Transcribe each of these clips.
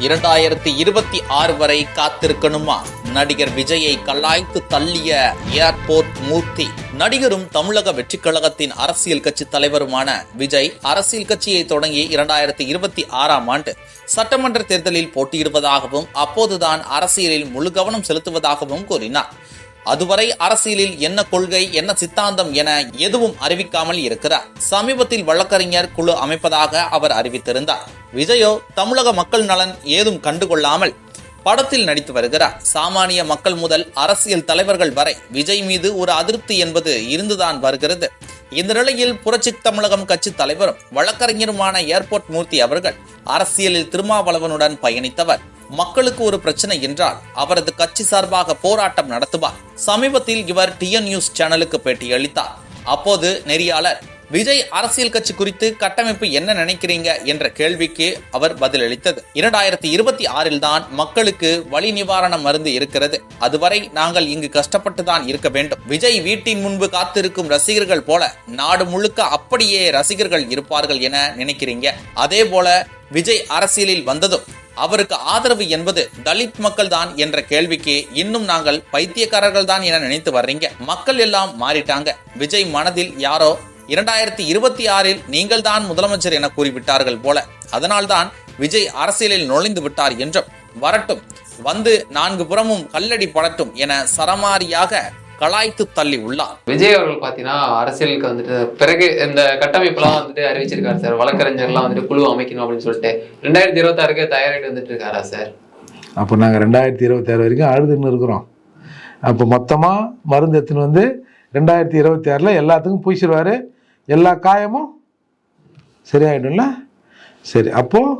இரண்டாயிரத்தி இருபத்தி ஆறு வரை காத்திருக்கணுமா? நடிகர் விஜயை கலாய்த்து தள்ளிய ஏர்போர்ட் மூர்த்தி. நடிகரும் தமிழக வெற்றிக் கழகத்தின் அரசியல் கட்சி தலைவருமான விஜய் அரசியல் கட்சியை தொடங்கி இரண்டாயிரத்தி இருபத்தி ஆறாம் ஆண்டு சட்டமன்ற தேர்தலில் போட்டியிடுவதாகவும் அப்போதுதான் அரசியலில் முழு கவனம் செலுத்துவதாகவும் கூறினார். அதுவரை அரசியலில் என்ன கொள்கை என்ன சித்தாந்தம் என எதுவும் அறிவிக்காமல் இருக்கிறார். சமீபத்தில் வழக்கறிஞர் குழு அமைப்பதாக அவர் அறிவித்திருந்தார். விஜயோ தமிழக மக்கள் நலன் ஏதும் கண்டுகொள்ளாமல் படத்தில் நடித்து வருகிறார். சாமானிய மக்கள் முதல் அரசியல் தலைவர்கள் வரை விஜய் மீது ஒரு அதிருப்தி என்பது இருந்துதான் வருகிறது. இந்த நிலையில் புரட்சி தமிழகம் கட்சி தலைவரும் வழக்கறிஞருமான ஏர்போர்ட் மூர்த்தி அவர்கள் அரசியலில் திருமாவளவனுடன் பயணித்தவர். மக்களுக்கு ஒரு பிரச்சனை என்றால் அவரது கட்சி சார்பாக போராட்டம் நடத்துவார். சமீபத்தில் இவர் டிஎன் நியூஸ் சேனலுக்கு பேட்டியளித்தார். அப்போது நெறியாளர் விஜய் அரசியல் கட்சி குறித்து கட்டமைப்பு என்ன நினைக்கிறீங்க என்ற கேள்விக்கு அவர் பதிலளித்தது. இரண்டாயிரத்தி இருபத்தி ஆறில் தான் மக்களுக்கு வலி நிவாரண மருந்து இருக்கிறது. அதுவரை நாங்கள் இங்கு கஷ்டப்பட்டு தான் இருக்க வேண்டும். விஜய் வீட்டின் முன்பு காத்திருக்கும் ரசிகர்கள் போல நாடு முழுக்க அப்படியே ரசிகர்கள் இருப்பார்கள் என நினைக்கிறீங்க. அதே போல விஜய் அரசியலில் வந்ததும் அவருக்கு ஆதரவு என்பது தலித் மக்கள் தான் என்ற கேள்விக்கு இன்னும் நாங்கள் பைத்தியக்காரர்கள் தான் என நினைத்து வர்றீங்க. மக்கள் எல்லாம் மாறிட்டாங்க. விஜய் மனதில் யாரோ இரண்டாயிரத்தி இருபத்தி ஆறில் நீங்கள் தான் முதலமைச்சர் என கூறிவிட்டார்கள் போல. அதனால்தான் விஜய் அரசியலில் நுழைந்து விட்டார் என்றும் வரட்டும் வந்து நான்கு புறமும் கல்லடி படட்டும் என சரமாரியாக கலாய்த்து தள்ளி உள்ளார். விஜய் அவர்கள் பார்த்தீங்கன்னா அரசியலுக்கு வந்துட்டு பிறகு இந்த கட்டமைப்புலாம் வந்துட்டு அறிவிச்சிருக்காரு சார். வழக்கறிஞர்லாம் வந்துட்டு குழு அமைக்கணும் அப்படின்னு சொல்லிட்டு. ரெண்டாயிரத்தி இருபத்தாறுக்கு தயாராகிட்டு வந்துட்டு இருக்காரா சார்? அப்போ நாங்கள் ரெண்டாயிரத்தி இருபத்தாறு வரைக்கும் அழுதுன்னு இருக்கிறோம். அப்போ மொத்தமாக மருந்து எடுத்துன்னு வந்து ரெண்டாயிரத்தி இருபத்தி ஆறில் எல்லாத்துக்கும் பூசிடுவார். எல்லா காயமும் சரியாயிடும்ல? சரி அப்போது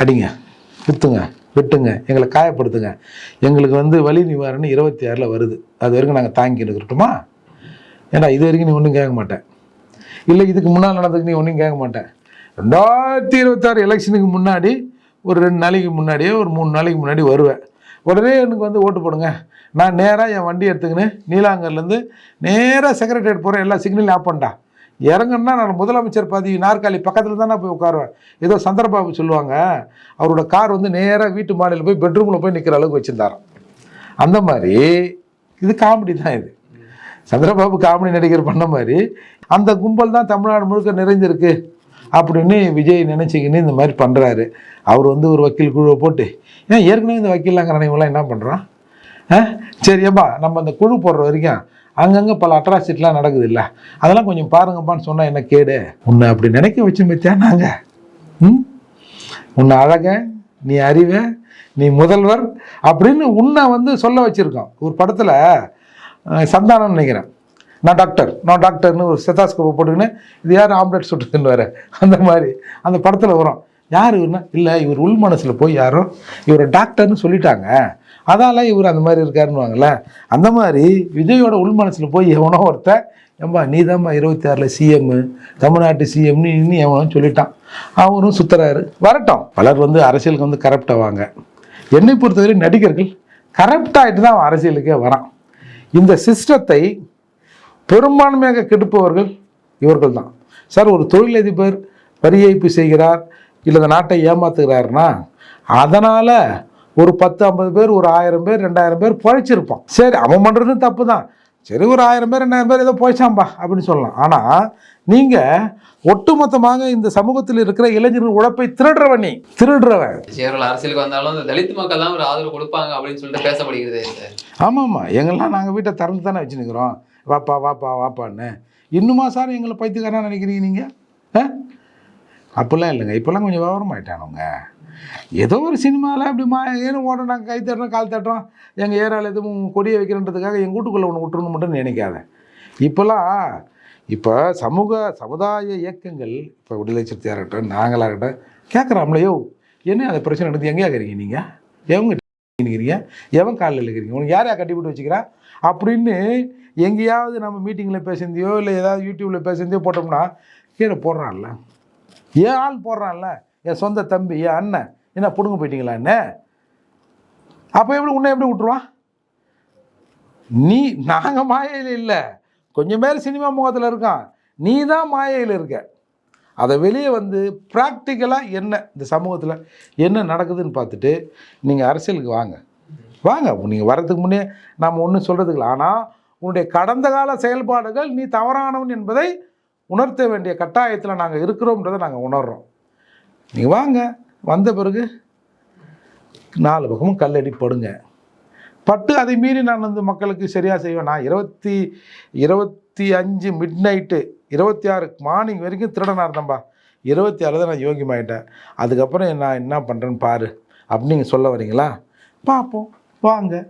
அடிங்க குத்துங்க வெட்டுங்க எங்களை காயப்படுத்துங்க. எங்களுக்கு வந்து வலி நிவாரணம் இருபத்தி ஆறில் வருது. அது வரைக்கும் நாங்கள் தாங்கிட்டு இருக்கட்டுமா ஏன்னா இது வரைக்கும் நீ ஒன்றும் கேட்க மாட்டேன். இல்லை இதுக்கு முன்னால் நடந்ததுக்கு நீ ஒன்றும் கேட்க மாட்டேன். ரெண்டாயிரத்தி இருபத்தாறு எலெக்ஷனுக்கு முன்னாடி ஒரு ரெண்டு நாளைக்கு முன்னாடியே ஒரு மூணு நாளைக்கு முன்னாடி வருவேன். உடனே எனக்கு வந்து ஓட்டு போடுங்க. நான் நேராக என் வண்டி எடுத்துக்கின்னு நீலாங்கர்லேருந்து நேராக செக்ரட்டரியேட் போகிறேன் எல்லா சிக்னலையும் ஆஃப் பண்ணிட்டா. இறங்குன்னா நான் முதலமைச்சர் பதவி நாற்காலி பக்கத்தில் தானே போய் உட்காருவேன். ஏதோ சந்திரபாபு சொல்லுவாங்க. அவரோட கார் வந்து நேராக வீட்டு மாடியில் போய் பெட்ரூமில் போய் நிற்கிற அளவுக்கு வச்சுருந்தாராம். அந்த மாதிரி இது காமெடி தான் இது. சந்திரபாபு காமெடி நடிகர் பண்ண மாதிரி அந்த கும்பல் தான் தமிழ்நாடு முழுக்க நிறைஞ்சிருக்கு அப்படின்னு விஜய் நினச்சிக்கின்னு இந்த மாதிரி பண்ணுறாரு அவர் வந்து ஒரு வக்கீல் குழுவை போட்டு ஏன் ஏற்கனவே இந்த வக்கீல்லாங்கிறவங்களாம் என்ன பண்ணுறான் சரியப்பா நம்ம அந்த குழு போடுற வரைக்கும் அங்கங்கே பல அட்ராசிட்டிலாம் நடக்குது இல்லை அதெல்லாம் கொஞ்சம் பாருங்கப்பான்னு சொன்னால் என்ன கேடு? உன்னை அப்படி நினைக்க வச்சு மத்தியா நாங்கள் ம்? உன்னை அழக நீ அறிவ நீ முதல்வர் அப்படின்னு உன்னை வந்து சொல்ல வச்சுருக்கோம். ஒரு படத்தில் சந்தானம் நினைக்கிறேன். நான் டாக்டர் நான் டாக்டர்னு ஒரு செத்தாஸ்கோப்பை போட்டுக்கின்னு இது யார் ஆம்லெட் சுட்டுதுன்னு வேறு அந்த மாதிரி அந்த படத்தில் வரும். யார் இவருன்னா? இல்லை இவர் உள் மனசில் போய் யாரோ? இவரை டாக்டர்னு சொல்லிட்டாங்க. அதால இவர் அந்த மாதிரி இருக்காருன்னுவாங்கல்ல. அந்த மாதிரி விஜயோட உள் மனசில் போய் எவனோ ஒருத்தன் ஏம்பா நீ தான்ப்பா இருபத்தி ஆறில் சிஎம்மு தமிழ்நாட்டு சிஎம்னு இன்னும் எவனோ சொல்லிட்டான். அவரும் சுத்துறாரு. வரட்டும். பலர் வந்து அரசியலுக்கு வந்து கரப்ட் ஆவாங்க. என்னை பொறுத்தவரை நடிகர்கள் கரப்ட் ஆகிட்டு தான் அவன் அரசியலுக்கே வரான். இந்த சிஸ்டத்தை பெரும்பான்மையாக கெடுப்பவர்கள் இவர்கள் தான். சார் ஒரு தொழிலதிபர் வரி ஏய்ப்பு செய்கிறார் இல்லை இந்த நாட்டை ஏமாத்துகிறாருன்னா அதனால் ஒரு பத்து ஐம்பது பேர் ஒரு ஆயிரம் பேர் ரெண்டாயிரம் பேர் பழைச்சிருப்பான். சரி அவன் பண்ணுறதும் தப்பு தான் சரி ஒரு ஆயிரம் பேர் ரெண்டாயிரம் பேர் ஏதோ போய்ச்சாம்பா அப்படின்னு சொல்லலாம். ஆனால் நீங்கள் ஒட்டுமொத்தமாக இந்த சமூகத்தில் இருக்கிற இளைஞர்கள் உழைப்பை திருடுறவன் நீ. திருடுறவன். அரசியலுக்கு வந்தாலும் இந்த தலித் மக்கள் தான் ஒரு ஆதரவு கொடுப்பாங்க அப்படின்னு சொல்லிட்டு பேசப்படுகிறது ஆமாம் ஆமாம் எங்கெல்லாம் நாங்கள் வீட்டை திறந்து தானே வச்சுருக்கிறோம் வாப்பா வாப்பா வாப்பான்னு இன்னுமா சார் எங்களை பைத்தியக்காரனா நினைக்கிறீங்க நீங்கள் அப்படிலாம் இல்லைங்க. இப்போல்லாம் கொஞ்சம் விவரமாயிட்டானுங்க. ஏதோ ஒரு சினிமாவில் அப்படி மா ஏன்னு ஓடுறோம் நாங்கள் கை தட்டுறோம் கால் தட்டுறோம் எங்கள் ஏரியாவில் எதுவும் கொடியை வைக்கிறன்றதுக்காக எங்கள் வீட்டுக்குள்ளே ஒன்று விட்டுருணும் மட்டும் நினைக்காத. இப்போல்லாம் இப்போ சமூக சமுதாய இயக்கங்கள் இப்போ விடுதலை சக்தியாக இருக்கட்டும் நாங்களாக இருக்கட்டும் கேட்குறாம்லையோ என்ன அந்த பிரச்சனை நடந்து எங்கேயா இருக்கிறீங்க நீங்கள் எவங்க நிற்கிறீங்க எவன் காலில் இருக்கிறீங்க? உனக்கு யார் யார் கட்டி போட்டு வச்சுக்கிறா? அப்படின்னு எங்கேயாவது நம்ம மீட்டிங்கில் பேசியிருந்தியோ இல்லை ஏதாவது யூடியூப்பில் பேசியிருந்தியோ போட்டோம்னா கீழே போடுறான்ல. ஏன் ஆள் போடுறான்ல? என் சொந்த தம்பி என் அண்ணன். என்ன பிடுங்க போயிட்டீங்களா என்ன? அப்போ எப்படி உன்னை எப்படி விட்டுருவான்? நீ நாங்கள் மாயையில் இல்லை. கொஞ்சம் பேர் சினிமா முகத்தில் இருக்கான். நீ தான் மாயையில் இருக்க. அதை வெளியே வந்து ப்ராக்டிக்கலாக என்ன இந்த சமூகத்தில் என்ன நடக்குதுன்னு பார்த்துட்டு நீங்கள் அரசியலுக்கு வாங்க. வாங்க நீங்கள் வர்றதுக்கு முன்னே நாம் ஒன்றும் சொல்கிறதுக்கு இல்லை. ஆனால் உன்னுடைய கடந்த கால செயல்பாடுகள் நீ தவறானவன் என்பதை உணர்த்த வேண்டிய கட்டாயத்தில் நாங்கள் இருக்கிறோம்ன்றதை நாங்கள் உணர்கிறோம் நீங்கள் வாங்க. வந்த பிறகு நாலு பக்கமும் கல்லடி படுங்க. பட்டு அதை மீறி நான் வந்து மக்களுக்கு சரியாக செய்வேன்? நான் இருபத்தி இருபத்தி அஞ்சு மிட் நைட்டு இருபத்தி ஆறு மார்னிங் வரைக்கும் திருடனாக இருந்தேன்பா. இருபத்தி ஆறு தான் நான் யோகியமாயிட்டேன். அதுக்கப்புறம் நான் என்ன பண்ணுறேன்னு பாரு. அப்படின்னு நீங்கள் சொல்ல வரீங்களா? பார்ப்போம். வாங்க.